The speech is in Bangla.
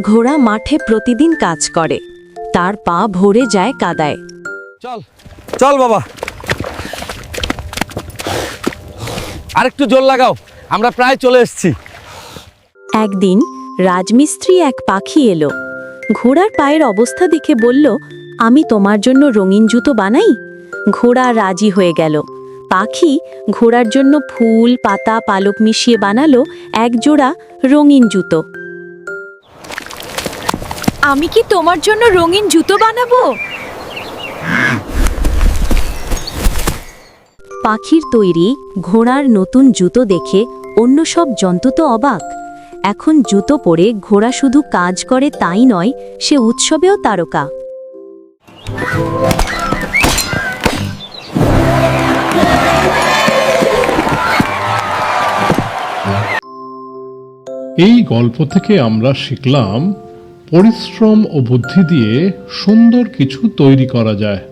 ঘোড়া মাঠে প্রতিদিন কাজ করে। তার পা ভরে যায় কাদায়। চল চল বাবা। আরেকটু জোর লাগাও আমরা প্রায় চলে এসেছি। একদিন রাজমিস্ত্রি এক পাখি এলো। ঘোড়ার পায়ের অবস্থা দেখে বলল আমি তোমার জন্য রঙিন জুতো বানাই? ঘোড়া রাজি হয়ে গেল। পাখি ঘোড়ার জন্য ফুল পাতা পালক মিশিয়ে বানালো এক জোড়া রঙিন জুতো। আমি কি তোমার জন্য রঙিন জুতো বানাবো? পাখির তৈরি ঘোড়ার নতুন জুতো দেখে অন্য সব জন্তু তো অবাক। এখন জুতো পরে ঘোড়া শুধু কাজ করে তাই নয় সে উৎসবেও তারকা। এই গল্প থেকে আমরা শিখলাম পরিশ্রম ও বুদ্ধি দিয়ে সুন্দর কিছু তৈরি করা যায়।